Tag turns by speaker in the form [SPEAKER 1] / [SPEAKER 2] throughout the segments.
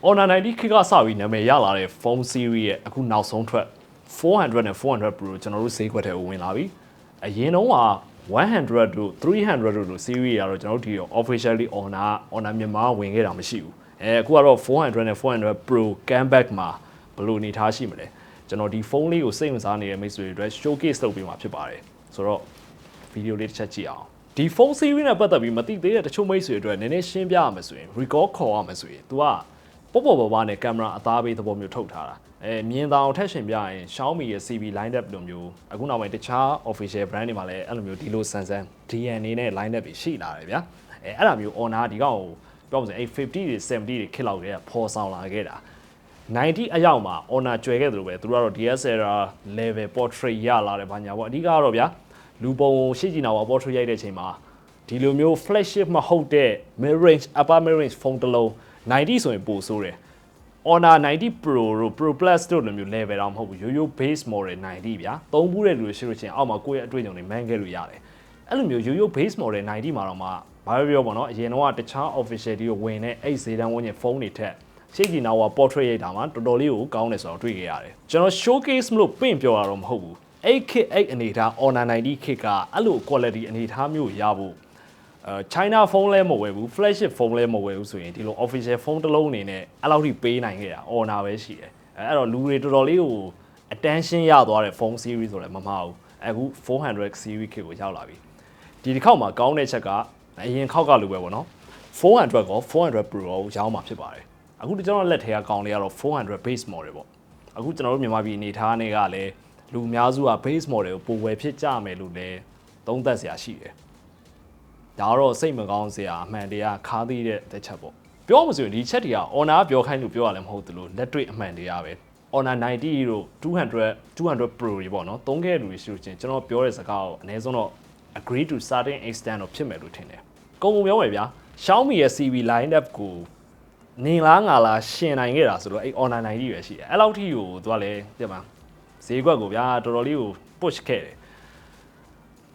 [SPEAKER 1] Honor 90 K ကစပြီးနာမည်ရလာတဲ့ phone series ရဲ့အခုနောက်ဆုံးထွက်400နဲ့400 Pro ကျွန်တော်တို့ဈေးကွက်ထဲကိုဝင်လာပြီအရင်တုန်းက100တို့300တို့လို့ series ရတော့ကျွန်တော်တို့ဒီရော officially Honor Honor မြန်မာကဝင်ခဲ့တာမရှိဘူးအဲအခုကတော့400နဲ့400 Pro comeback မှာဘယ်လိုအနေထားရှိမလဲကျွန်တော်ဒီဖုန်းလေးကိုစိတ်ဝင်စားနေတဲ့မိတ်ဆွေတွေအတွက် showcase လုပ်ပေးမှာဖြစ်ပါတယ်ဆိုတော့ဗီဒီယိုလေးတစ်ချက်ကြည့်အောင်ဒီဖုန်း series နဲ့ပတ်သက်ပြီးမသိသေးတဲ့တချို့မိတ်ဆွေတွေအတွက်နည်းနည်းရှင်းပြရမယ်ဆိုရင် record ခေါ်ရမယ်ဆိုရင် तू က ပေါ့ပေါ့ပါပါနဲ့ကင်မရာအသားပေးသဘောမျိုးထုတ်ထားတာအဲမြင်သာအောင်ထက်ရှင်ပြရင် Xiaomi ရဲ့ CB line up လိုမျိုးအခုနောက်ပိုင်းတခြား official brand တွေမှာလည်းအဲ့လိုမျိုးဒီလိုဆန်ဆန် DNA နဲ့ line up တွေရှိလာတယ်ဗျာအဲအဲ့လိုမျိုး honor ဒီကောင်ကိုပြောမှဆိုရင်အဲ့50တွေ70တွေခစ်လောက်တည်းကပေါ်ဆောင်လာခဲ့တာ90အရောက်မှာ honor ကျွဲခဲ့သလိုပဲသူတို့ကတော့ DSLR level portrait ရလာတယ်ဘာညာပေါ့အဓိကကတော့ဗျာလူပုံရှေ့ကြည့်နာပါ portrait ရိုက်တဲ့အချိန်မှာဒီလိုမျိုး flagship မဟုတ်တဲ့ mid range upper mid range ဖုန်းတစ်လုံး 90ဆိုရင်ပိုဆိုးတယ် Honor 90 Pro တို့ Pro Plus တို့လိုမျိုး level တော့မဟုတ်ဘူးရိုးရိုး base model 90ဗျာသုံးဘူးတဲ့လူတွေရှိလို့ရှိရင်အောက်မှာကိုယ့်ရဲ့အတွေ့အကြုံတွေမှန်းခဲ့လို့ရတယ်အဲ့လိုမျိုးရိုးရိုး base model 90မှာတော့မှဘာပြောပြောပေါ့နော်အရင်တော့တခြား official တွေကိုဝင်တဲ့အဲ့ဈေးတန်းဝန်းကျင်ဖုန်းတွေထက်ရှေ့ကီနာဝါ portrait ရိုက်တာမှာတော်တော်လေးကိုကောင်းတယ်ဆိုတော့တွေ့ခဲ့ရတယ်ကျွန်တော် showcase မလို့ပင့်ပြောတာတော့မဟုတ်ဘူးအဲ့ kit အဲ့အနေထား Honor 90 kit ကအဲ့လို quality အနေထားမျိုးရဖို့ အဲ China ဖုန်းလဲမဝယ်ဘူး flagship ဖုန်းလဲမဝယ်ဘူးဆိုရင်ဒီလို official ဖုန်းတစ်လုံးအနေနဲ့အဲ့လောက်ထိပေးနိုင်ခဲ့တာ honor ပဲရှိတယ်အဲအဲ့တော့လူတွေတော်တော်လေးကို attention ရသွားတဲ့ဖုန်း series ဆိုလည်းမမှားဘူးအခု400 series kit ကိုရောက်လာပြီဒီတစ်ခေါက်မှာကောင်းတဲ့ချက်ကအရင်ခေါက်ကလိုပဲပေါ့နော်400ကော400 Pro ကိုရောင်းမှာဖြစ်ပါတယ်အခုကျွန်တော်လက်ထဲကကောင်းလေးကတော့400 base model ပေါ့အခုကျွန်တော်တို့မြန်မာပြည်အနေထားနဲ့ကလည်းလူအများစုက base model ကိုပိုဝယ်ဖြစ်ကြမယ်လို့လည်းသုံးသပ်စရာရှိတယ် ဒါကတော့စိတ်မကောင်းစရာအမှန်တရားခါးသေးတဲ့တစ်ချက်ပေါ့ပြောမှဆိုရင်ဒီချက်တွေက honor ပြောခိုင်းလို့ပြောရလည်းမဟုတ်သလိုလက်တွေ့အမှန်တရားပဲ honor 90တို့200 200 pro တွေပေါ့နော်သုံးခဲ့တဲ့လူတွေရှိလို့ချင်းကျွန်တော်ပြောတဲ့စကားကိုအနည်းဆုံးတော့ agree to certain extent တော့ဖြစ်မယ်လို့ထင်တယ်ကုန်ကုန်ပြောမယ်ဗျာ Xiaomi ရဲ့ CV line up ကိုနေလားငါလားရှင်နိုင်ခဲ့တာဆိုတော့အဲ့ honor 90ပဲရှိတယ်အဲ့လောက်ထိကိုသူကလည်းပြပါဈေးကွက်ကိုဗျာတော်တော်လေးကို push ခဲ့တယ်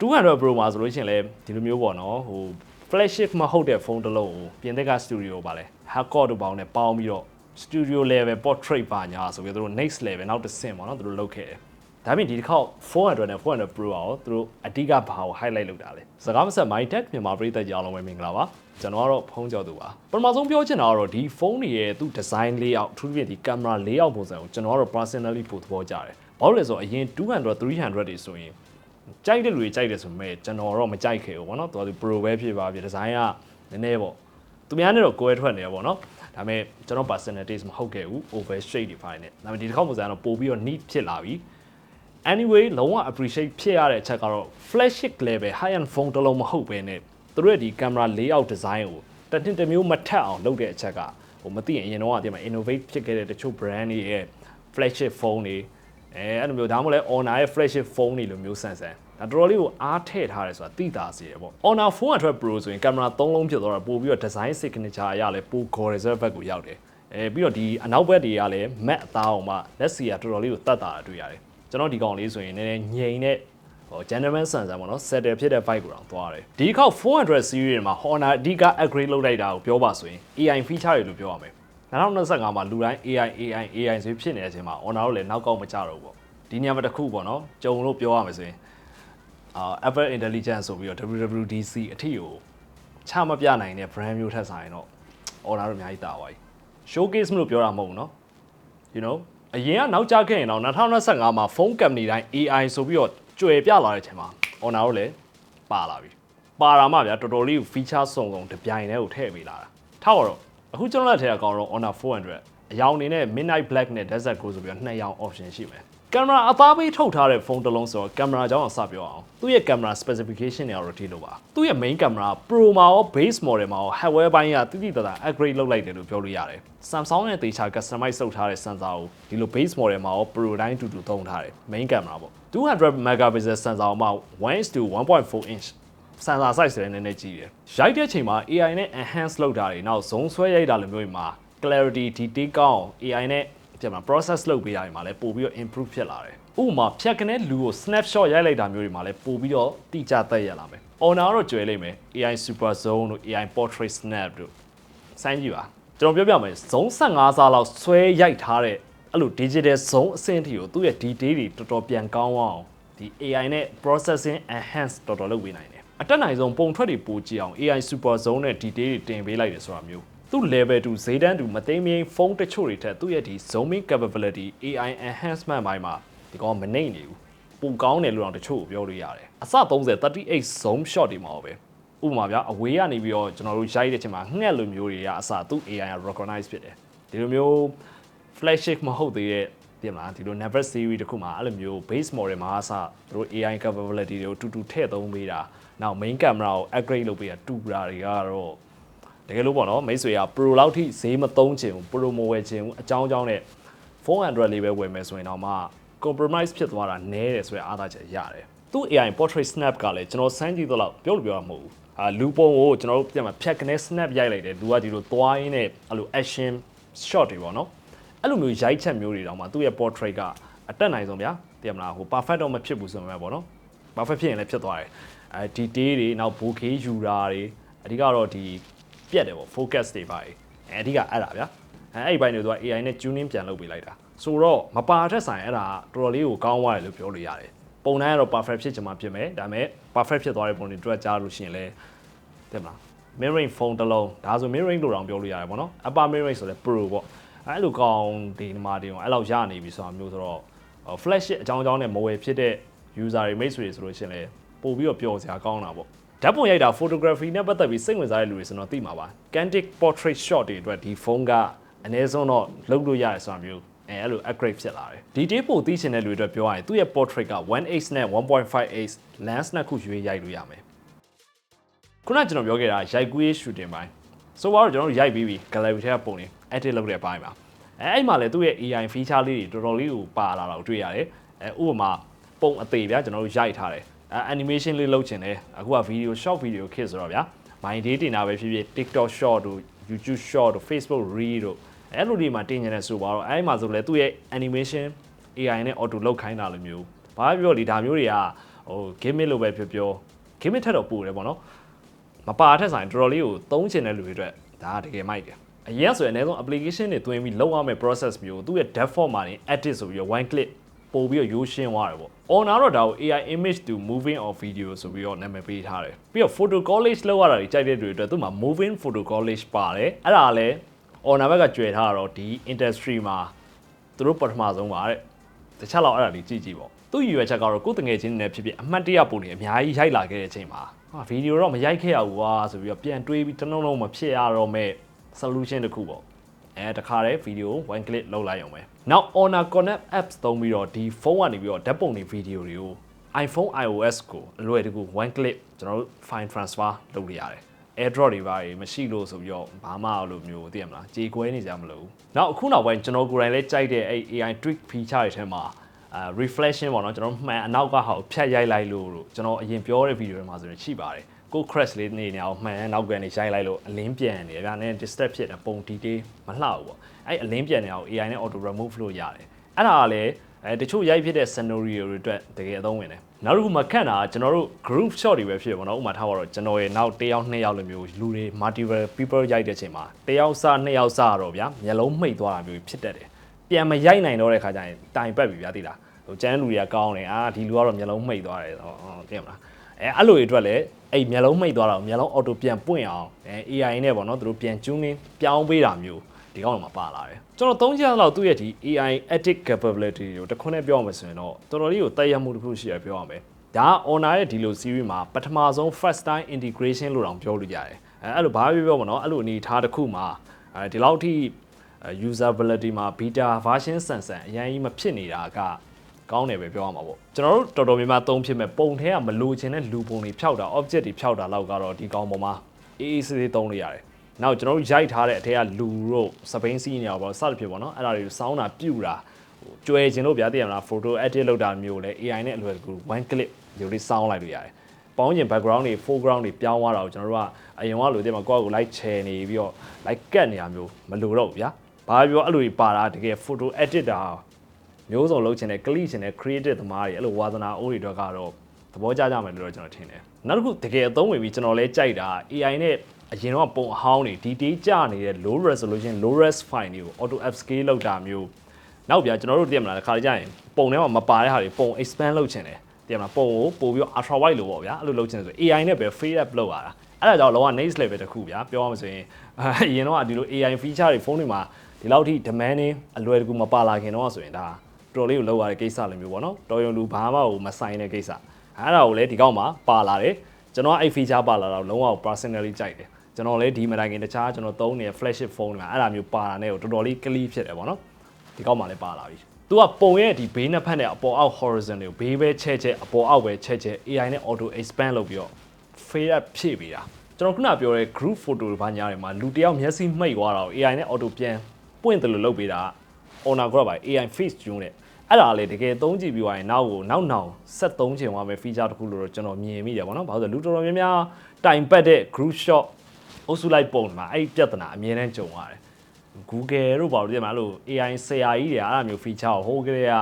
[SPEAKER 1] 200 Pro မှာဆိုလို့ရှိရင်လည်းဒီလိုမျိုးပေါ့နော်ဟို flagship မဟုတ်တဲ့ဖုန်းတစ်လုံးကိုပြင်သစ်က studio ပါလဲ hardcore တို့ပေါင်းနဲ့ပေါင်းပြီးတော့ studio level portrait ပါညာဆိုပြီးတော့သူတို့ next level နောက်တစ်ဆင့်ပေါ့နော်သူတို့လုပ်ခဲ့တယ်ဒါပေမဲ့ဒီတစ်ခေါက်400နဲ့400 Pro အောင်သူတို့အဓိကဘာကို highlight လုပ်တာလဲစကားမဆက် my tech မြန်မာပြည်သက်ကြအောင်လုံးပဲမင်္ဂလာပါကျွန်တော်ကတော့ဖုန်းကြော်သူပါပထမဆုံးပြောချင်တာကတော့ဒီဖုန်းတွေရဲ့သူ design layout အထူးသဖြင့်ဒီ camera layout ပုံစံကိုကျွန်တော်ကတော့ personally ပိုသဘောကျတယ်ဘာလို့လဲဆိုတော့အရင်200 300တွေဆိုရင် ကြိုက်တဲ့လူတွေကြိုက်တယ်ဆိုပေမဲ့ကျွန်တော်တော့မကြိုက်ခဲ့ဘူးပေါ့နော်သူက pro ပဲဖြစ်ပါပြီဒီဇိုင်းကနည်းနည်းပေါ့သူများနဲ့တော့ကိုယ်ထွက်နေရပေါ့နော်ဒါပေမဲ့ကျွန်တော် personal taste မဟုတ်ခဲ့ဘူး over shade တွေဖိုင်နဲ့ဒါပေမဲ့ဒီတစ်ခေါက်ပုံစံကတော့ပို့ပြီးတော့ neat ဖြစ်လာပြီ anyway လုံးဝ appreciate ဖြစ်ရတဲ့အချက်ကတော့ flagship level high end phone တစ်လုံးမဟုတ်ဘဲနဲ့သူတို့ရဲ့ဒီ camera layout design ကိုတစ်နှစ်တစ်မျိုးမထက်အောင်လုပ်တဲ့အချက်ကဟိုမသိရင်အရင်တော့အပြင်မှာ innovate ဖြစ်ခဲ့တဲ့တချို့ brand တွေရဲ့ flagship phone တွေ အဲအဲ့လိုမျိုးဒါမှမဟုတ်လဲ Honor ရဲ့ flagship phone တွေလိုမျိုးဆန်ဆန်ဒါတော်တော်လေးကိုအားထည့်ထားတယ်ဆိုတာသိတာစီရပေါ့ Honor 400 Pro ဆိုရင်ကင်မရာ3လုံးဖြစ်သွားတာပို့ပြီးတော့ design signature အရလည်းပို gorgeous ဘက်ကိုရောက်တယ်အဲပြီးတော့ဒီအနောက်ဘက်တွေကလည်း matte အသားအောင်မှလက်စီကတော်တော်လေးကိုတတ်တာတွေ့ရတယ်ကျွန်တော်ဒီကောင်လေးဆိုရင်နည်းနည်းငြိမ်တဲ့ဟို gentleman sensor ပေါ့နော် settle ဖြစ်တဲ့ vibe ကိုတော့သွားတယ်ဒီခေါက်400 series မှာ Honor အဓိက upgrade လုပ်လိုက်တာကိုပြောပါဆိုရင် AI feature တွေလို့ပြောရမယ် 2025မှာလူတိုင်း AI AI AI ဆိုဖြစ်နေတဲ့အချိန်မှာ owner တို့လည်းနောက်ကောက်မကြတော့ဘူးပေါ့ဒီညမှာတစ်ခုပေါ့နော်ကြုံလို့ပြောရမယ်ဆိုရင်အာ Apple Intelligence ဆိုပြီးတော့ WWDC အထိကိုချမပြနိုင်တဲ့ brand မျိုးထက်ဆိုင်တော့ owner တို့အများကြီးတာပါကြီး showcase မလို့ပြောတာမဟုတ်ဘူးနော် you know အရင်ကနောက်ကျခဲ့ရင်တော့2025မှာဖုန်း company တိုင်း AI ဆိုပြီးတော့ကြွယ်ပြလာတဲ့အချိန်မှာ owner တို့လည်းပါလာပြီပါလာမှဗျာတော်တော်လေး feature စုံစုံတပြိုင်တည်းကိုထည့်ပေးလာတာထားတော့ အခုကျွန်တော်လက်ထဲကကောင်းတော့ Honor 400အယောင်အနေနဲ့ Midnight Black နဲ့ Desert Gold ဆိုပြီးတော့နှစ်ယောင် option ရှိမယ်ကင်မရာအသားပေးထုတ်ထားတဲ့ဖုန်းတစ်လုံးဆိုတော့ကင်မရာကြောင်းအောင်စပြောအောင်သူ့ရဲ့ကင်မရာ specification တွေကတော့ဒီလိုပါသူ့ရဲ့ main camera Pro မှာရော base model မှာရော hardware ဘိုင်းကတိတိတတ်တာ upgrade လုပ်လိုက်တယ်လို့ပြောလို့ရတယ် Samsung ရဲ့တေချာ customize လုပ်ထားတဲ့ sensor ကိုဒီလို base model မှာရော Pro တိုင်းတူတူသုံးထားတယ် main camera ပေါ့200 megapixel sensor မှာ1:1.4 inch sensor size လည်းနည်းနည်းကြီးတယ်ရိုက်တဲ့ချိန်မှာ AI နဲ့ enhance လုပ်တာတွေနောက် zone ဆွဲရိုက်တာလိုမျိုးတွေမှာ clarity detail ကောင်း AI နဲ့ပြန်မှာ process လုပ်ပေးတာတွေမှာလည်းပို့ပြီးတော့ improve ဖြစ်လာတယ်ဥပမာဖြတ်ကနေလူကို snapshot ရိုက်လိုက်တာမျိုးတွေမှာလည်းပို့ပြီးတော့တိကျသက်ရလာမယ် honor တော့ကျွဲလိမ့်မယ် AI super zone တို့ AI portrait snap တို့စိုင်းကြည့်ပါကျွန်ကျွန်တော်ပြောပြမယ်ဇုံ15စားလောက်ဆွဲရိုက်ထားတဲ့အဲ့လို digital zone အဆင့်အထိကိုသူ့ရဲ့ detail တွေတော်တော်ပြန်ကောင်းအောင်ဒီ AI နဲ့ processing enhance တော်တော်လုပ်ပေးနိုင်တယ် အတက်နိုင်ဆုံးပုံထွက်တွေပိုကြည့်အောင် AI super zone နဲ့ detail တွေတင်ပေးလိုက်တယ်ဆိုတာမျိုးသူ့ level 2ဈေးတန်းတူမသိမ်းမင်းဖုန်းတချို့တွေထက်သူ့ရဲ့ဒီ zooming capability AI enhancement ဘိုင်းမှာဒီကောင်မနှိမ့်နေဘူးပိုကောင်းတယ်လို့တော့တချို့ကိုပြောလို့ရတယ်အစ30 38 zoom shot တွေမှာပဲဥပမာဗျာအဝေးကနေပြီးတော့ကျွန်တော်တို့ရိုက်တဲ့အချိန်မှာငှက်လိုမျိုးတွေကအစသူ့ AI က recognize ဖြစ်တယ်ဒီလိုမျိုး flagship မဟုတ်သေးတဲ့ ပြင်လားဒီလို never series တခုမှာအဲ့လိုမျိုး base model မှာအစသူတို့ AI capability တွေကိုတူတူထည့်သုံးပေးတာနောက် main camera ကို upgrade လုပ်ပေးတာတူတာတွေကတော့တကယ်လို့ပေါ့နော်မိတ်ဆွေက pro လောက်ထိဈေးမသုံးချင်ဘူး pro မဝယ်ချင်ဘူးအကြောင်းအကြောင်းနဲ့400လေးပဲဝယ်မယ်ဆိုရင်တော့မှ compromise ဖြစ်သွားတာနည်းတယ်ဆိုရအားသာချက်ရတယ်သူ့ AI portrait snap ကလည်းကျွန်တော်စမ်းကြည့်တော့ပြောလို့ပြောတာမဟုတ်ဘူးအာလူပုံကိုကျွန်တော်တို့ပြန်မှာဖြတ်ကနေ snap ရိုက်လိုက်တယ်သူကဒီလိုသွားရင်းနဲ့အဲ့လို action shot တွေပေါ့နော် အဲ့လိုမျိုးရိုက်ချက်မျိုးတွေတောင်မှသူ့ရဲ့ portrait ကအတက်နိုင်ဆုံးဗျာသိရမလားဟို perfect တော့မဖြစ်ဘူးဆိုမှပေါ့နော် perfect ဖြစ်ရင်လည်းဖြစ်သွားတယ်အဲဒီတေးတွေနောက် bokeh ယူတာတွေအဓိကတော့ဒီပြက်တယ်ပေါ့ focus တွေပါအဲအဓိကအဲ့ဒါဗျာအဲအဲ့ဒီဘိုင်းတွေသူက AI နဲ့ tuning ပြန်လုပ်ပေးလိုက်တာဆိုတော့မပါတဲ့ဆိုင်အဲ့ဒါတော်တော်လေးကိုကောင်းသွားတယ်လို့ပြောလို့ရတယ်ပုံတိုင်းကတော့ perfect ဖြစ်ချင်မှဖြစ်မယ်ဒါပေမဲ့ perfect ဖြစ်သွားတဲ့ပုံတွေတွေ့ကြလို့ရှိရင်လည်းတဲ့မလား mirroring phone တစ်လုံးဒါဆို mirroring လို့တောင်ပြောလို့ရတယ်ပေါ့နော် upper mirroring ဆိုလဲ pro ပေါ့ အဲ့လိုကောင်းဒီမှာဒီမှာအဲ့လောက်ရနေပြီဆိုတာမျိုးဆိုတော့ flash အကြောင်းအကြောင်းနဲ့မဝယ်ဖြစ်တဲ့ user တွေမိတ်ဆွေတွေဆိုလို့ရှိရင်လည်းပို့ပြီးတော့ပျော်စရာကောင်းတာပေါ့ဓာတ်ပုံရိုက်တာ photography နဲ့ပတ်သက်ပြီးစိတ်ဝင်စားတဲ့လူတွေဆိုတော့သိမှာပါ candid portrait shot တွေအတွက်ဒီဖုန်းကအနည်းဆုံးတော့လုပ်လို့ရတယ်ဆိုတာမျိုးအဲအဲ့လို upgrade ဖြစ်လာတယ်ဒီတေးပိုသိချင်တဲ့လူတွေအတွက်ပြောရရင်သူ့ရဲ့ portrait က 1.8 နဲ့ 1.5x lens နှစ်ခုရွေးရိုက်လို့ရမယ်ခုနကကျွန်တော်ပြောခဲ့တာရိုက်ကူးရေး shooting ပိုင်းဆိုတော့ကျွန်တော်တို့ရိုက်ပြီးပြီ gallery ထဲကပုံတွေ edit လုပ်တဲ့အပိုင်းမှာအဲအဲ့မှာလည်းသူ့ရဲ့ AI feature လေးတွေတော်တော်လေးကိုပါလာတာကိုတွေ့ရတယ်အဲဥပမာပုံအသေးဗျာကျွန်တော်တို့ရိုက်ထားတယ်အဲ animation လေးလုပ်ချင်တယ်အခုက video short video ခစ်ဆိုတော့ဗျာ my day တင်တာပဲဖြစ်ဖြစ် TikTok short တို့ YouTube short တို့ Facebook reel တို့အဲ့လိုတွေမှာတင်နေတယ်ဆိုပါတော့အဲ့မှာဆိုလဲသူ့ရဲ့ animation AI နဲ့ auto လောက်ခိုင်းတာလိုမျိုးဘာပြောဒီဒါမျိုးတွေကဟို gaming လို့ပဲပြောပြော gaming ထက်တော့ပိုတယ်ပေါ့နော်မပါထက်ဆိုင်တော်တော်လေးကိုသုံးချင်တဲ့လူတွေအတွက်ဒါတကယ်မိုက်တယ် အရင်ဆိုရင်အနည်းဆုံး application တွေတွင်းပြီးလောက်ရမယ့် process မျိုးသူ့ရဲ့ default မှာနေ edit ဆိုပြီးတော့ one click ပို့ပြီးတော့ရိုးရှင်းသွားတယ်ပေါ့။ on တော့ဒါကို AI image to moving or video ဆိုပြီးတော့နာမည်ပေးထားတယ်။ပြီးတော့ photo collage လောက်ရတာတွေကြိုက်တဲ့တွေအတွက်သူ့မှာ moving photo collage ပါတယ်။အဲ့ဒါလည်း on ဘက်ကကြွယ်ထားတော့ဒီ industry မှာသူတို့ပထမဆုံးပါတဲ့။တခြားတော့အဲ့ဒါလေးကြည့်ကြည့်ပေါ့။သူ့ရွယ်ချက်ကတော့ကိုယ်တငယ်ချင်းနဲ့ဖြစ်ဖြစ်အမှတ်တရပုံတွေအများကြီးရိုက်လာခဲ့တဲ့အချိန်မှာဟာဗီဒီယိုတော့မရိုက်ခဲ့ရဘူးကွာဆိုပြီးတော့ပြန်တွေးပြီးတလုံးလုံးမဖြစ်ရတော့မဲ့ solution တစ်ခုပေါ့အဲတခါတည်းဗီဒီယို one click လောက်လိုက်အောင်ပဲနောက် Honor Connect apps သုံးပြီးတော့ဒီဖုန်းကနေပြီးတော့ဓာတ်ပုံတွေဗီဒီယိုတွေကို iPhone iOS ကိုအလွယ်တကူ one click ကျွန်တော်တို့ file transfer လုပ်လို့ရတယ် airdrop တွေပါမရှိလို့ဆိုပြီးတော့ဘာမှအဲ့လိုမျိုးသိရမလားကြေကွဲနေကြမလို့နောက်အခုနောက်ပိုင်းကျွန်တော်ကိုယ်တိုင်လည်းကြိုက်တဲ့အဲ့ AI tweak feature တွေထဲမှာအဲ reflection ပေါ့နော်ကျွန်တော်မှန်အနောက်ကဟာကိုဖြတ်ရိုက်လိုက်လို့လို့ကျွန်တော်အရင်ပြောတဲ့ဗီဒီယိုတွေမှာဆိုရင်ရှိပါတယ် ကို crash လေးနေနေအောင်မှန်နောက်ကနေရိုက်လိုက်လို့အလင်းပြန်နေတယ်ဗျာနည်း disturb ဖြစ်တယ်ပုံ detail မလှဘူးပေါ့အဲ့အလင်းပြန်နေအောင် AI နဲ့ auto remove လို့ရတယ်အဲ့ဒါကလည်းအဲတချို့ရိုက်ဖြစ်တဲ့ scenario တွေအတွက်တကယ်အသုံးဝင်တယ်နောက်တစ်ခုမှာခန့်တာကျွန်တော်တို့ group shot တွေပဲဖြစ်ပေါ့နော်ဥပမာထားပါတော့ကျွန်တော်ရဲ့နောက်တစ်ယောက်နှစ်ယောက်လိုမျိုးလူတွေ multiple people ရိုက်တဲ့အချိန်မှာတစ်ယောက်စနှစ်ယောက်စတော့ဗျာမျက်လုံးမှိတ်သွားတာမျိုးဖြစ်တတ်တယ်ပြန်မရိုက်နိုင်တော့တဲ့ခါကျရင်တိုင်ပတ်ပြီဗျာသိလားဟိုကျန်းလူတွေကကောင်းတယ်အာဒီလူကတော့မျက်လုံးမှိတ်သွားတယ်ဟောသိမလား အဲအဲ့လိုတွေအတွက်လည်းအဲ့မျက်လုံးမှိတ်သွားတာကိုမျက်လုံး auto ပြန်ပွင့်အောင်အဲ AI နဲ့ပေါ့နော်သူတို့ပြန် tuning ပြောင်းပေးတာမျိုးဒီကောင်းတော့မပါလာတယ်ကျွန်တော်သုံးချက်လောက်သူ့ရဲ့ဒီ AI edit capability ကိုတခွန်းနဲ့ပြောမှဆိုရင်တော့တော်တော်လေးကိုတိုက်ရမှုတစ်ခုရှိရပြောရမယ်ဒါ honor ရဲ့ဒီလို series မှာပထမဆုံး first time integration လို့တောင်ပြောလို့ရတယ်အဲအဲ့လိုဘာပြောပြောမနော်အဲ့လိုအနေထားတစ်ခုမှာအဲဒီလောက်ထိ usability မှာ beta version ဆန်ဆန်အရင်ကြီးမဖြစ်နေတာက ကောင်းတယ်ပဲပြောရမှာပေါ့ကျွန်တော်တို့တော်တော်များများသုံးဖြစ်မဲ့ပုံထဲကမလိုချင်တဲ့လူပုံတွေဖြောက်တာ object တွေဖြောက်တာလောက်ကတော့ဒီကောင်းပေါ်မှာအေးအေးဆေးဆေးသုံးလို့ရတယ်နောက်ကျွန်တော်တို့ရိုက်ထားတဲ့အထက်ကလူတို့စပိန်စီးနေအောင်ပေါ့စသဖြင့်ပေါ့နော်အဲ့ဒါတွေစောင်းတာပြူတာဟိုကျွဲခြင်းလို့ဗျာသိရမလား photo edit လုပ်တာမျိုးလဲ AI နဲ့အလွယ်တကူ one click ဒီလိုစောင်းလိုက်လို့ရတယ်ပေါင်းကျင် background တွေ foreground တွေပြောင်းသွားတာကိုကျွန်တော်တို့ကအရင်ကလိုတည်းမှာကိုယ့်ကိုလိုက်ချယ်နေပြီးတော့ like ကတ်နေတာမျိုးမလိုတော့ဘူးဗျာဘာပြောအဲ့လိုပါတာတကယ် photo edit တာ မျိုးစုံလုပ်ချင်တဲ့ click ချင်တဲ့ creative သမားတွေအဲ့လိုဝါသနာအိုးတွေတော့ကတော့သဘောကျကြမယ်လို့တော့ကျွန်တော်ထင်တယ်နောက်တစ်ခုတကယ်အသုံးဝင်ပြီးကျွန်တော်လဲကြိုက်တာ AI နဲ့အရင်တော့ပုံအဟောင်းတွေ detail ကျနေတဲ့ low resolution low res file တွေကို auto upscale လုပ်တာမျိုးနောက်ပြကျွန်တော်တို့တည်မလားတစ်ခါကြရင်ပုံထဲမှာမပါတဲ့ဟာတွေပုံ expand လုပ်ချင်တယ်တည်မလားပုံကိုပို့ပြီး ultra wide လို့ပေါ့ဗျာအဲ့လိုလုပ်ချင်တယ်ဆို AI နဲ့ပဲ fade up လုပ်ရတာအဲ့ဒါကြောင့်လောက next level တစ်ခုဗျာပြောရမှာဆိုရင်အရင်တော့ဒီလို AI feature တွေဖုန်းတွေမှာဒီလောက်ထိ demanding အလွယ်တကူမပါလာခင်တော့ဆိုရင်ဒါ တော်လေးကိုလောက်ရတဲ့ကိစ္စလိုမျိုးပေါ့နော်တော်ရုံလူဘာမှမဆိုင်တဲ့ကိစ္စအဲ့ဒါကိုလည်းဒီကောက်မှာပါလာတယ်ကျွန်တော်အဲ့ feature ပါလာတော့လုံးဝ personally ကြိုက်တယ်ကျွန်တော်လည်းဒီမတိုင်ခင်တခြားကျွန်တော်သုံးနေတဲ့ flagship phone တွေမှာအဲ့ဒါမျိုးပါလာတဲ့ကိုတော်တော်လေး clear ဖြစ်တယ်ပေါ့နော်ဒီကောက်မှာလည်းပါလာပြီသူကပုံရဲ့ဒီဘေးနှစ်ဖက်နဲ့အပေါ်အောက် horizon တွေကိုဘေးပဲချဲ့ချဲ့အပေါ်အောက်ပဲချဲ့ချဲ့ AI နဲ့ auto expand လုပ်ပြီးတော့ fade up ဖြည့်ပေးတာကျွန်တော်ခုနပြောတဲ့ group photo တွေဘာညာတွေမှာလူတယောက်မျက်စိမှိတ်သွားတာကို AI နဲ့ auto ပြန်ပွင့်တယ်လို့လုပ်ပေးတာ owner group ပါ AI face tune တဲ့ အဲ့ဒါလေတကယ်သုံးကြည့်ပြီးသွားရင်နောက်ကိုနောက်နောင်ဆက်သုံးချင်သွားမယ် feature တစ်ခုလို့တော့ကျွန်တော်မြင်မိတယ်ပေါ့နော်ဘာလို့လဲလူတော်တော်များများတိုင်ပတ်တဲ့ group shot အုပ်စုလိုက်ပုံမှာအဲ့ဒီပြဿနာအမြဲတမ်းကြုံရတယ် Google တို့ဘာလို့ဒီမှာအဲ့လို AI ဆရာကြီးတွေအဲ့ဒါမျိုး feature ကိုဟိုးကလေးက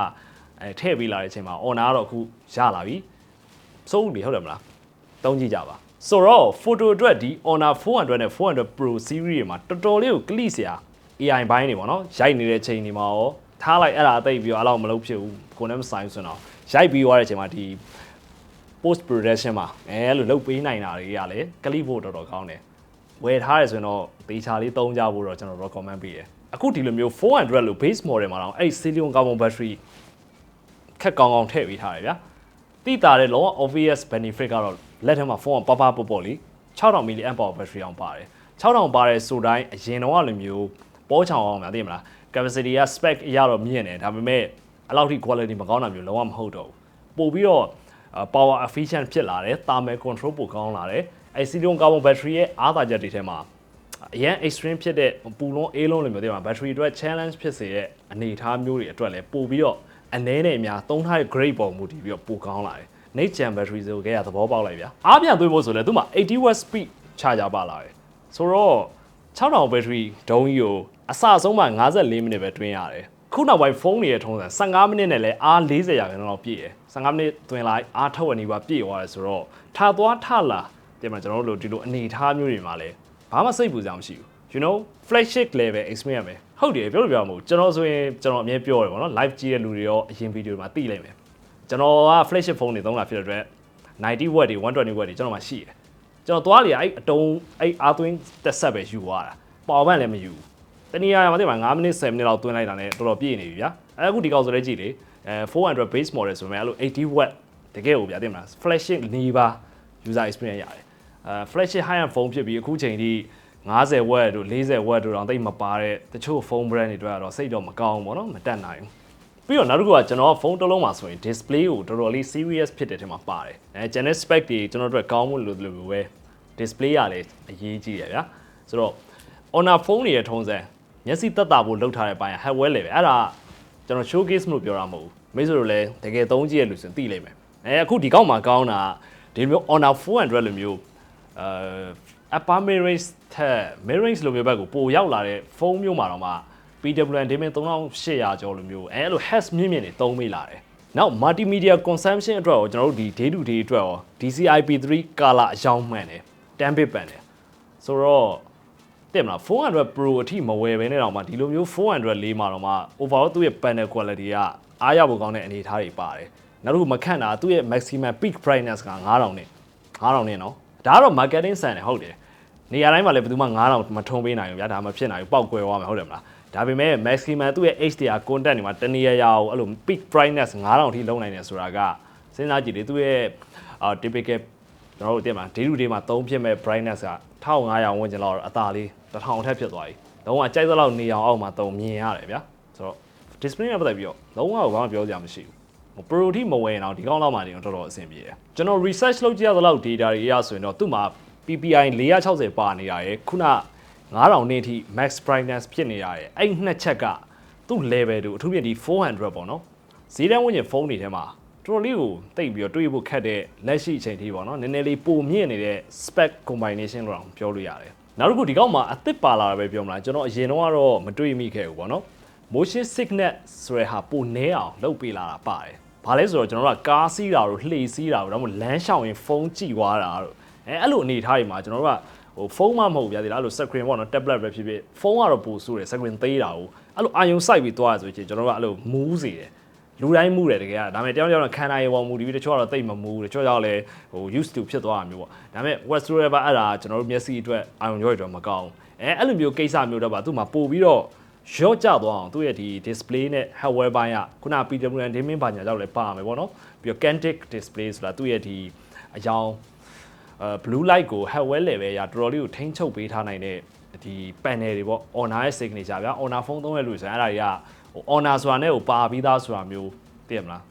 [SPEAKER 1] အဲထည့်ပေးလာတဲ့အချိန်မှာ owner ကတော့အခုရလာပြီစိုးပြီဟုတ်တယ်မလားသုံးကြည့်ကြပါဆိုတော့ photo အတွက်ဒီ Honor 400နဲ့400 Pro series တွေမှာတော်တော်လေးကို click စရာ AI ဘိုင်းတွေပေါ့နော်ရိုက်နေတဲ့ချိန်တွေမှာရော ထားလိုက်အဲ့ဒါအသိပြီးတော့အဲ့လောက်မလုပ်ဖြစ်ဘူးကိုယ်နဲ့မဆိုင်ဘူးဆိုတော့ရိုက်ပြီးသွားတဲ့အချိန်မှာဒီ post production မှာအဲလိုလုပ်ပေးနိုင်တာတွေကလည်း click ဖို့တော်တော်ကောင်းတယ်ဝယ်ထားရဆိုရင်တော့ဒေချာလေးသုံးကြဖို့တော့ကျွန်တော် recommend ပေးတယ်အခုဒီလိုမျိုး400လို့ base model မှာတော့အဲ့ silicon carbon battery ခက်ကောင်းကောင်းထည့်ပေးထားတယ်ဗျာတိတာတဲ့လောက obvious benefit ကတော့လက်ထဲမှာဖုန်းကပပပေါ့ပေါ့လေး6000 mAh power battery အောင်ပါတယ်6000ပါတယ်ဆိုတိုင်းအရင်တော့လိုမျိုးပေါ်ချောင်အောင်များသိမလား capacity က spec အရတော့မြင့်တယ်ဒါပေမဲ့အဲ့လောက်ထိ quality မကောင်းတာမျိုးလုံးဝမဟုတ်တော့ဘူးပို့ပြီးတော့ power efficient ဖြစ်လာတယ် thermal control ပိုကောင်းလာတယ်အဲ silicon carbon battery ရဲ့အားသာချက်တွေထဲမှာအရင် extreme ဖြစ်တဲ့ပူလုံးအေးလုံးလိုမျိုးတွေမှာ battery အတွက် challenge ဖြစ်စေတဲ့အနေအထားမျိုးတွေအတွက်လည်းပို့ပြီးတော့အနည်းနဲ့အများသုံးထားတဲ့ grade ပေါ်မူတည်ပြီးတော့ပိုကောင်းလာတယ် next gen battery ဆိုကြရသဘောပေါက်လိုက်ဗျာအားပြန်သွင်းဖို့ဆိုလဲသူမှ80 watt speed charger ပါလာတယ်ဆိုတော့6000 battery ဒုံးကြီးကို အစဆုံးမှ54မိနစ်ပဲတွင်းရတယ်ခုနောက်ပိုင်းဖုန်းတွေရဲ့ထုံးစံ15မိနစ်နဲ့လည်းအား40ရာခိုင်နှုန်းလောက်ပြည့်ရယ်15မိနစ်တွင်လိုက်အားထုတ်ဝနေပါပြည့်သွားတယ်ဆိုတော့ထားသွားထလာတင်မှာကျွန်တော်တို့လိုဒီလိုအနေထားမျိုးတွေမှာလည်းဘာမှစိတ်ပူစရာမရှိဘူး you know flagship level experience ပဲဟုတ်တယ်ပြောလို့ပြောမှာမဟုတ်ကျွန်တော်ဆိုရင်ကျွန်တော်အမြဲပြောတယ်ပေါ့နော် live ကြည့်တဲ့လူတွေရောအရင်ဗီဒီယိုမှာသိလိုက်မယ်ကျွန်တော်က flagship phone တွေသုံးတာဖြစ်တဲ့အတွက်90 watt တွေ120 watt တွေကျွန်တော်မှရှိတယ်ကျွန်တော်သွားလေအဲ့အတုံးအဲ့အားသွင်းတက်ဆက်ပဲယူသွားတာပေါင်ပန့်လည်းမယူဘူး တနည်းအားဖြင့်မသိပါ9မိနစ်10မိနစ်လောက်သွင်းလိုက်တာနဲ့တော်တော်ပြည့်နေပြီဗျာအဲအခုဒီကောက်ဆိုလဲကြည့်လေအဲ400 base model ဆိုပေမဲ့အဲ့လို80 watt တကယ်ကိုဗျာသိမလား flagship နေပါ user experience ရတယ်အဲ flagship high end phone ဖြစ်ပြီးအခုချိန်ထိ50 watt တို့40 watt တို့တော့တိတ်မပါတဲ့တချို့ phone brand တွေတွေ့ရတော့စိတ်တော့မကောင်းဘူးပေါ့နော်မတက်နိုင်ဘူးပြီးတော့နောက်တစ်ခုကကျွန်တော်ဖုန်းတစ်လုံးမှာဆိုရင် display ကိုတော်တော်လေး serious ဖြစ်တဲ့ထဲမှာပါတယ်အဲ channel spec တွေကျွန်တော်တို့ကောင်းမှုလို့လို့ပဲ display ရလည်းအရေးကြီးတယ်ဗျာဆိုတော့ honor phone တွေရဲ့ထုံးစံ မျက်စိတက်တာဖို့လုပ်ထားတဲ့ပိုင်း hardware လေပဲအဲ့ဒါကျွန်တော် showcase လို့ပြောတာမဟုတ်ဘူးမိတ်ဆွေတို့လည်းတကယ်သုံးကြည့်ရလို့ဆိုရင်သိလိမ့်မယ်အဲအခုဒီကောက်မှာကောင်းတာဒီမျိုး honor 400လိုမျိုးအဲ upper mid range ထက် mid range လိုမျိုးဘက်ကိုပိုရောက်လာတဲ့ဖုန်းမျိုးမှာတော့မှ PWM Demon 3800ကျော်လိုမျိုးအဲလို hash မြင့်မြင့်တွေသုံးမိလာတယ်နောက် multimedia consumption အတွက်ရောကျွန်တော်တို့ဒီ day to day အတွက်ရော DCI-P3 color အယောင်းမှန်တယ်10 bit ပန်တယ်ဆိုတော့ တင်မလား400 Pro အထိမဝယ်ဘဲနဲ့တော့မှဒီလိုမျိုး400လေးမှာတော့မှ overall သူ့ရဲ့ panel quality ကအားရဖို့ကောင်းတဲ့အနေအထားတွေပါတယ်နောက်တစ်ခုမခန့်တာသူ့ရဲ့ maximum peak brightness က9000နဲ့9000နဲ့နော်ဒါကတော့ marketing ဆန်တယ်ဟုတ်တယ်နေရာတိုင်းမှာလည်းဘယ်သူမှ9000မထုံးပေးနိုင်ဘူးဗျာဒါမှဖြစ်နိုင်ဘူးပောက်ကွယ်သွားမယ်ဟုတ်တယ်မလားဒါပေမဲ့ maximum သူ့ရဲ့ HDR content တွေမှာတနေရာရာကိုအဲ့လို peak brightness 9000အထိလုံးနိုင်တယ်ဆိုတာကစဉ်းစားကြည့်လေသူ့ရဲ့ typical ကျွန်တော်တို့တင်မှာ day to day မှာသုံးဖြစ်မဲ့ brightness က 1500ဝန်းကျင်လောက်အသာလေး1000ထက်ဖြစ်သွားပြီလုံးဝကြိုက်သလောက်နေအောင်အောက်မှာသုံးမြင်ရတယ်ဗျာဆိုတော့ display နဲ့ပတ်သက်ပြီးတော့လုံးဝဘာမှပြောစရာမရှိဘူး pro ထိမဝင်အောင်ဒီကောင်းလောက်မှနေတော့တော်တော်အဆင်ပြေတယ်ကျွန်တော် research လုပ်ကြည့်ရသလောက် data တွေအရဆိုရင်တော့သူ့မှာ PPI 460ပါနေတာရယ်ခုန9000နေအထိ max brightness ဖြစ်နေတာရယ်အဲ့နှစ်ချက်ကသူ့ level တူအထူးဖြင့်ဒီ400ပေါ့နော်ဈေးတန်းဝန်းကျင်ဖုန်းတွေထဲမှာ တော်တော်လေးကိုတိတ်ပြီးတော့တွေးဖို့ခက်တဲ့လက်ရှိအချိန်ထိပေါ့နော်နည်းနည်းလေးပိုမြင့်နေတဲ့ spec combination လို့ပြောလို့ရတယ်နောက်တစ်ခုဒီကောက်မှာအသစ်ပါလာတာပဲပြောမလားကျွန်တော်အရင်တော့ကတော့မတွေးမိခဲ့ဘူးပေါ့နော် motion sickness ဆိုတဲ့ဟာပိုနဲအောင်လုပ်ပေးလာတာပါတယ်။ဘာလဲဆိုတော့ကျွန်တော်တို့ကကားစီးတာတို့လှေစီးတာတို့ဒါမှမဟုတ်လမ်းလျှောက်ရင်ဖုန်းကြည့်သွားတာတို့အဲအဲ့လိုအနေအထားတွေမှာကျွန်တော်တို့ကဟိုဖုန်းမှမဟုတ်ဗျာဒီလားအဲ့လို screen ပေါ့နော် tablet ပဲဖြစ်ဖြစ်ဖုန်းကတော့ပိုဆိုးတယ် screen သေးတာကိုအဲ့လိုအာယုံစိုက်ပြီးသွားရဆိုရင်ကျွန်တော်တို့ကအဲ့လိုမူးစေတယ် လူတိုင်းမူးတယ်တကယ်ကဒါပေမဲ့တယောက်တယောက်တော့ခန္ဓာရေပေါ်မူတည်ပြီးတချို့ကတော့တိတ်မမူးတချို့ကြောင့်လည်းဟို used to ဖြစ်သွားတာမျိုးပေါ့ဒါပေမဲ့ whatsoever အဲ့ဒါကျွန်တော်တို့မျက်စိအတွက်အာယုံရောရတော့မကောင်းအဲအဲ့လိုမျိုးကိစ္စမျိုးတော့ပါသူ့မှာပို့ပြီးတော့ရော့ကျသွားအောင်သူ့ရဲ့ဒီ display နဲ့ hardware ဘိုင်းကခုန PWM gaming ဘာညာကြောင့်လည်းပါမယ်ပေါ့နော်ပြီးတော့ Cantic display ဆိုတာသူ့ရဲ့ဒီအယောင်အဲ blue light ကို hardware level ရတော်တော်လေးကိုထိန်းချုပ်ပေးထားနိုင်တဲ့ဒီ panel တွေပေါ့ Honor ရဲ့ signature ဗျာ Honor ဖုန်းသုံးရလို့ဆိုရင်အဲ့ဒါတွေက ဟို Honor ဆိုတာနဲ့ကိုပါပြီးသားဆိုတာမျိုးသိရမလား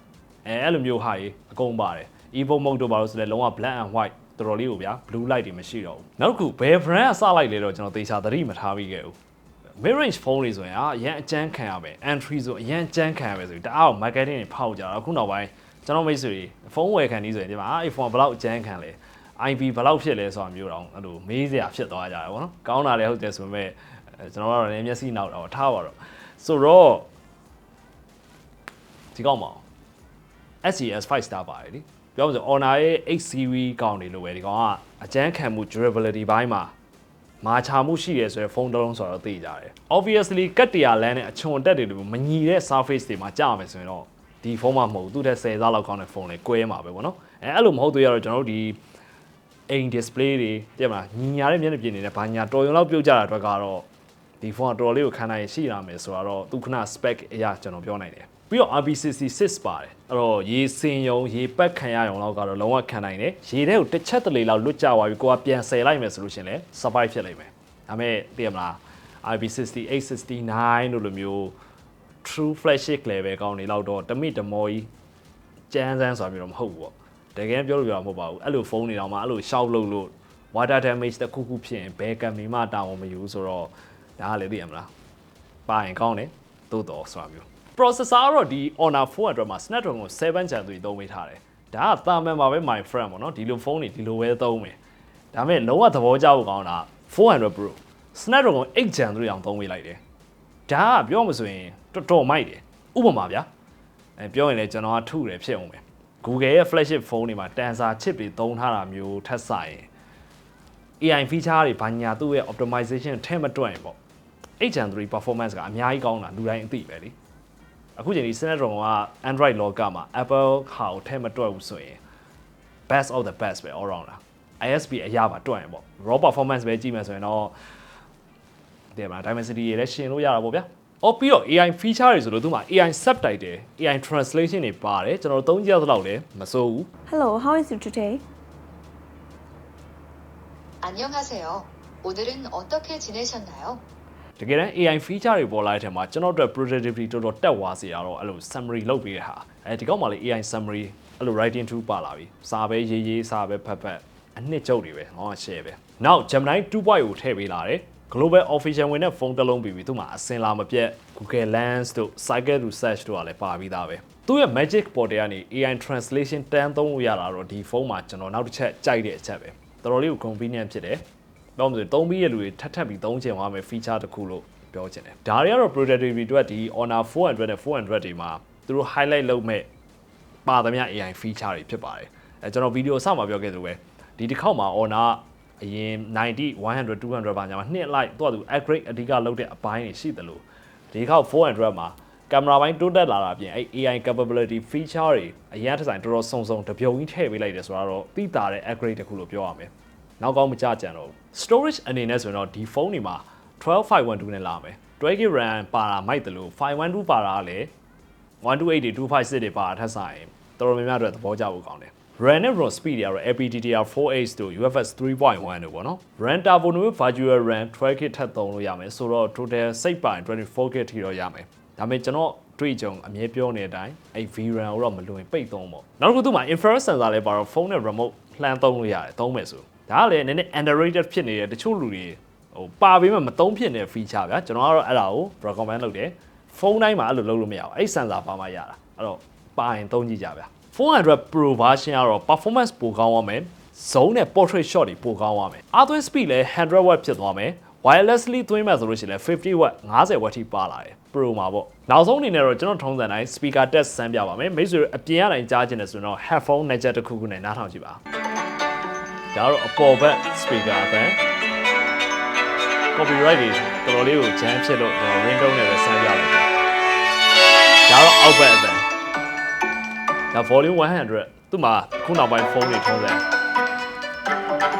[SPEAKER 1] အဲအဲ့လိုမျိုးဟာကြီးအကုန်ပါတယ် Evo mode တို့ပါလို့ဆိုလဲလုံးဝ black and white တော်တော်လေးကိုဗျာ blue light တွေမရှိတော့ဘူးနောက်တစ်ခုဘယ် brand ကစလိုက်လဲတော့ကျွန်တော်သေချာသတိမထားမိခဲ့ဘူး mid range phone တွေဆိုရင်အာအရန်အကျန်းခံရမယ် entry ဆိုအရန်အကျန်းခံရမယ်ဆိုပြီးတအားကို marketing တွေဖောက်ကြတာအခုနောက်ပိုင်းကျွန်တော်မိတ်ဆွေတွေဖုန်းဝယ်ခံနေဆိုရင်ဒီမှာအာ iPhone ဘယ်လောက်အကျန်းခံလဲ IP ဘယ်လောက်ဖြစ်လဲဆိုတာမျိုးတော့အဲ့လိုမေးစရာဖြစ်သွားကြတယ်ဗောနော်ကောင်းတာလည်းဟုတ်တယ်ဆိုပေမဲ့ကျွန်တော်ကတော့လည်းမျက်စိနောက်တော့ထားပါတော့ဆိုတော့ ဒီကောက်မအောင် SES 5 star ပါတယ်လीပြောမှဆို Honor ရဲ့ 8 series ကောင်းနေလို့ပဲဒီကောင်ကအကျန်းခံမှု durability ဘိုင်းမှာမာချာမှုရှိရဲဆိုရယ်ဖုန်းတစ်လုံးဆိုတော့သိကြတယ် obviously ကတ်တရာလမ်းနဲ့အချွန်တက်တွေလိုမညီတဲ့ surface တွေမှာကြာမယ်ဆိုရင်တော့ဒီဖုန်းမှမဟုတ်သူ့ထက်10စားလောက်ကောင်းတဲ့ဖုန်းလေးကွဲမှာပဲပေါ့နော်အဲအဲ့လိုမဟုတ်သေးရတော့ကျွန်တော်တို့ဒီအိမ် display တွေတဲ့မလားညီညာတဲ့မျက်နှာပြင်တွေနဲ့ဘာညာတော်ရုံလောက်ပြုတ်ကြတာအတွက်ကတော့ဒီဖုန်းကတော်တော်လေးကိုခံနိုင်ရှိလာမယ်ဆိုတော့သူခဏ spec အရာကျွန်တော်ပြောနိုင်တယ် ပြီးတော့ RB66 ပါတယ်အဲ့တော့ရေစင်ယုံရေပတ်ခံရယုံလောက်ကတော့လုံးဝခံနိုင်တယ်ရေထဲကိုတစ်ချက်တလေလောက်လွတ်ကျသွားပြီကိုကပြန်ဆယ်လိုက်မယ်ဆိုလို့ရှင်လဲ survive ဖြစ်လိမ့်မယ်ဒါပေမဲ့သိရမလား RB60 869တို့လိုမျိုး true flagship level ကောင်းနေလောက်တော့တမိတမောကြီးကျန်းစမ်းဆိုတာမျိုးတော့မဟုတ်ဘူးပေါ့တကယ်ပြောလို့ပြောတာမဟုတ်ပါဘူးအဲ့လိုဖုန်းတွေတောင်မှအဲ့လိုရှောက်လို့လို့ water damage တစ်ခုခုဖြစ်ရင်ဘယ်ကံမီမှတာဝန်မယူဆိုတော့ဒါကလည်းသိရမလားပါရင်ကောင်းတယ်သို့တော်ဆိုတာမျိုး processor ကတော့ဒီ Honor 400မှာ Snapdragon ကို7 Gen 3သုံးပေးထားတယ်ဒါကတာမန်ပါပဲ my friend ပေါ့နော်ဒီလိုဖုန်းတွေဒီလိုပဲသုံးမယ်ဒါပေမဲ့လုံးဝသဘောကျဖို့ကောင်းတာ400 Pro Snapdragon 8 Gen 3အောင်သုံးပေးလိုက်တယ်ဒါကပြောမှဆိုရင်တော်တော်မိုက်တယ်ဥပမာဗျာအဲပြောရင်လည်းကျွန်တော်ကထုတယ်ဖြစ်အောင်ပဲ Google ရဲ့ flagship phone တွေမှာ Tensor chip တွေသုံးထားတာမျိုးထက်ဆိုင် AI feature တွေဘာညာသူ့ရဲ့ optimization ထဲမတွက်ရင်ပေါ့ 8 Gen 3 performance ကအများကြီးကောင်းတာလူတိုင်းအသိပဲလေ အခုချိန်ဒီ Snapdragon က Android လောကမှာ Apple ဟာကိုထဲမတွက်ဘူးဆိုရင် best of the best ပဲ all round လား ISP အရာပါတွက်ရင်ပေါ့ raw performance ပဲကြည့်မယ်ဆိုရင်တော့ဒီမှာ Dimensity ရေလည်းရှင်လို့ရတာပေါ့ဗျာ။အော်ပြီးတော့ AI feature တွေဆိုလို့သူမှာ AI subtitle AI translation တွေပါတယ်ကျွန်တော်တို့သုံးကြသလောက်လည်းမစိုးဘူး
[SPEAKER 2] Hello, how is you today?
[SPEAKER 3] 안녕하세요. 오늘은 어떻게 지내셨나요?
[SPEAKER 1] တကယ်တမ်း AI feature တွေပေါ်လာတဲ့ထဲမှာကျွန်တော်တို့ productivity တော်တော်တက်သွားစေရတော့အဲ့လို summary လုပ်ပေးတဲ့ဟာအဲဒီကောက်မှလည်း AI summary အဲ့လို writing tool ပါလာပြီစာပဲရေးရေးစာပဲဖတ်ဖတ်အနှစ်ကျုပ်တွေပဲဟော share ပဲနောက် Gemini 2.0ကိုထည့်ပေးလာတယ် global official ဝင်တဲ့ဖုန်းတစ်လုံးပြီးပြီသူ့မှာအစင်လာမပြတ် Google Lens တို့ Cycle to Search တို့ကလည်းပါပြီးသားပဲသူ့ရဲ့ magic portal ကနေ AI translation တန်းသုံးလို့ရတာတော့ဒီဖုန်းမှာကျွန်တော်နောက်တစ်ချက်ကြိုက်တဲ့အချက်ပဲတော်တော်လေးကို convenient ဖြစ်တယ် တော့မဆိုသုံးပြီးရလူတွေထပ်ထပ်ပြီးသုံးချင်သွားမယ် feature တစ်ခုလို့ပြောချင်တယ်ဒါတွေကတော့ productivity အတွက်ဒီ Honor 400နဲ့400တွေမှာသူတို့ highlight လုပ်မဲ့ပါသမျှ AI feature တွေဖြစ်ပါတယ်အဲကျွန်တော်ဗီဒီယိုအစမှာပြောခဲ့သလိုပဲဒီတစ်ခေါက်မှာ Honor အရင်90 100 200ဘာညာမှာနှစ်လိုက်တော့သူ upgrade အဓိကလုပ်တဲ့အပိုင်းတွေရှိသလိုဒီခေါက်400မှာကင်မရာပိုင်းတိုးတက်လာတာပြင်အဲ့ AI capability feature တွေအရင်တစ်ဆိုင်တော်တော်စုံစုံတပြုံကြီးထည့်ပေးလိုက်တယ်ဆိုတော့သိတာတဲ့ upgrade တစ်ခုလို့ပြောရမယ် နောက်ကောင်းမကြကြံတော့ဘူး storage အနေနဲ့ဆိုရင်တော့ဒီဖုန်းတွေမှာ12512နဲ့လာမယ် 12GB RAM ပါတာမိုက်တယ်လို့512ပါတာကလည်း128တွေ256တွေပါတာထက်ဆိုင်တော်တော်များများအတွက်သဘောကျဖို့ကောင်းတယ် RAM နဲ့ ROM speed တွေကတော့ LPDDR4H တို့ UFS 3.1တို့ပေါ့နော် RAM Turbo နဲ့ Virtual RAM 12GB ထပ်သုံးလို့ရမယ်ဆိုတော့ total စိတ်ပိုင် 24GB ထိတော့ရမယ်ဒါပေမဲ့ကျွန်တော်တွေ့ကြုံအမြဲပြောနေတဲ့အတိုင်းအဲ့ VRAM ကိုတော့မလွင်ပိတ်သုံးပေါ့နောက်တစ်ခုသူ့မှာ infrared sensor လည်းပါတော့ဖုန်းနဲ့ remote လှမ်းသုံးလို့ရတယ်သုံးမယ်ဆို ဒါကလည်းနည်းနည်း underrated ဖြစ်နေတဲ့တချို့လူတွေဟိုပါပေးမှမသုံးဖြစ်နေတဲ့ feature ဗျာကျွန်တော်ကတော့အဲ့ဒါကို recommend လုပ်တယ်ဖုန်းတိုင်းမှာအဲ့လိုလုပ်လို့မရဘူးအဲ့ sensor ပါမှရတာအဲ့တော့ပါရင်သုံးကြည့်ကြဗျာ400 Pro version ကတော့ performance ပိုကောင်းသွားမယ် zone နဲ့ portrait shot တွေပိုကောင်းသွားမယ်အားသွင်း speed လည်း100 watt ဖြစ်သွားမယ် wirelessly သွင်းမှဆိုလို့ရှိရင်လည်း50 watt 50 watt ထိပါလာတယ် Pro မှာပေါ့နောက်ဆုံးအနေနဲ့တော့ကျွန်တော်ထုံးစံတိုင်း speaker test စမ်းပြပါမယ်မိတ်ဆွေအပြင်ရတိုင်းကြားချင်တယ်ဆိုရင်တော့ headphone နဲ့ချက်တစ်ခုခုနဲ့နားထောင်ကြည့်ပါ ဒါတော့အပေါ်ဘက် speaker အပန်း copyright တွေတော်တော်လေးကိုဂျမ်းဖြစ်လို့ကျွန်တော် ringtone နဲ့ပဲစမ်းပြလိုက်တယ်ဒါတော့အောက်ဘက်အတန်ဒါ volume 100သူ့မှာခုနောက်ပိုင်းဖုန်းတွေထုံးတယ်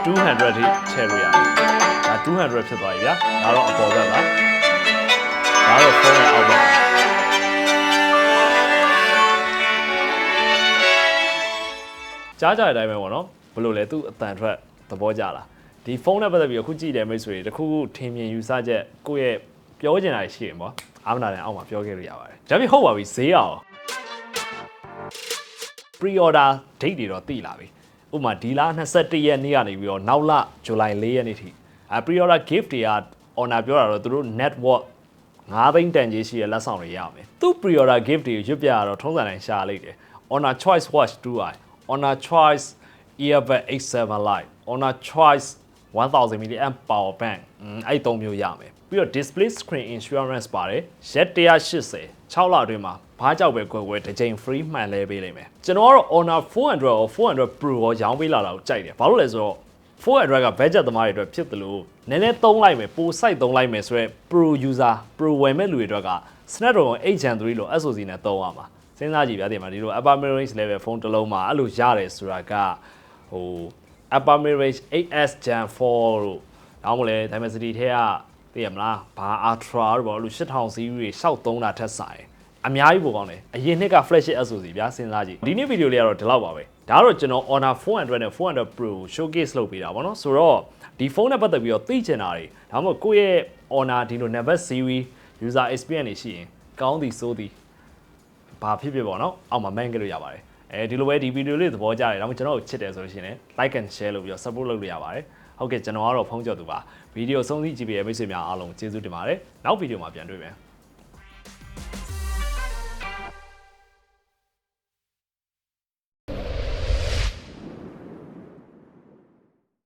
[SPEAKER 1] 200ထိချဲ့လို့ရတယ်ဒါ200ဖြစ်သွားပြီဗျာဒါတော့အပေါ်ဘက်ပါဒါတော့ဖုန်းရဲ့အောက်ဘက်ကြားကြတဲ့အတိုင်းပဲပေါ့နော် ဘယ်လိုလဲသူ့အတန်ထွက်သဘောကျလားဒီဖုန်းနဲ့ပတ်သက်ပြီးအခုကြည့်တယ်မိတ်ဆွေတခုခုထင်မြင်ယူဆချက်ကိုယ့်ရဲ့ပြောချင်တာရှိရင်ပေါ့အာမနာလည်းအောက်မှာပြောခဲ့လို့ရပါတယ်ဒါပေမဲ့ဟုတ်ပါပြီဈေးအောင် pre order date တွေတော့သိလာပြီဥပမာဒီလ21ရက်နေ့ကနေပြီးတော့နောက်လဇူလိုင်4ရက်နေ့ထိအဲ pre order gift တွေက honor ပြောတာတော့သူတို့ network 9သိန်းတန်ကြီးရှိတဲ့လက်ဆောင်တွေရမယ်သူ pre order gift တွေကိုရွတ်ပြရတော့ထုံးစံတိုင်းရှာလိုက်တယ် honor choice watch 2i honor choice earbud 87 lite honor choice 1000 mAh power bank อืมအဲ့သုံးမျိုးရမယ်ပြီးတော့ display screen insurance ပါတယ်ရက်180 6လအတွင်းမှာဘာကြောက်ပဲကွယ်ကွယ်တစ်ချိန် free မှန်လဲပေးလိမ့်မယ်ကျွန်တော်ကတော့ honor 400ရော400 pro ရောရောင်းပေးလာတာကိုကြိုက်တယ်ဘာလို့လဲဆိုတော့400က budget သမားတွေအတွက်ဖြစ်တယ်လို့နည်းနည်းသုံးလိုက်မယ်ပို site သုံးလိုက်မယ်ဆိုတော့ pro user pro ဝယ်မဲ့လူတွေအတွက်က Snapdragon 8 Gen 3လို့ SoC နဲ့သုံးရမှာစဉ်းစားကြည့်ဗျာဒီမှာဒီလို upper mid range level ဖုန်းတစ်လုံးမှာအဲ့လိုရတယ်ဆိုတာက ဟို upper mid range 8s Gen 4လို့နောက်မလဲ Dimensity ထဲကသိရမလားဘာ ultra တို့ပေါ့အဲ့လို8000 series တွေရှောက်သုံးတာထက်ဆိုင်အများကြီးပိုကောင်းတယ်အရင်နှစ်က flagship SoC ဗျာစဉ်းစားကြည့်ဒီနေ့ဗီဒီယိုလေးကတော့ဒီလောက်ပါပဲဒါကတော့ကျွန်တော် Honor 400နဲ့ 400 Pro ကို showcase လုပ်ပေးတာပေါ့နော်ဆိုတော့ဒီဖုန်းနဲ့ပတ်သက်ပြီးတော့သိချင်တာတွေဒါမှမဟုတ်ကိုယ့်ရဲ့ Honor ဒီလို Never series user experience တွေရှိရင်ကောင်းသည်ဆိုသည်ဘာဖြစ်ဖြစ်ပေါ့နော်အောက်မှာ man ခဲ့လို့ရပါတယ် အဲဒီလိုပဲဒီဗီဒီယိုလေးသဘောကျတယ်ဒါမှမဟုတ်ကျွန်တော်ကိုချစ်တယ်ဆိုလို့ရှိရင်လည်း like and share လုပ်ပြီးတော့ support လုပ်လို့ရပါတယ်ဟုတ်ကဲ့ကျွန်တော်ကတော့ဖုန်းကြော်သူပါဗီဒီယိုဆုံးဖြတ်ကြည့်ပေးတဲ့မိတ်ဆွေများအားလုံးကျေးဇူးတင်ပါတယ်နောက်ဗီဒီယိုမှာပြန်တွေ့မယ်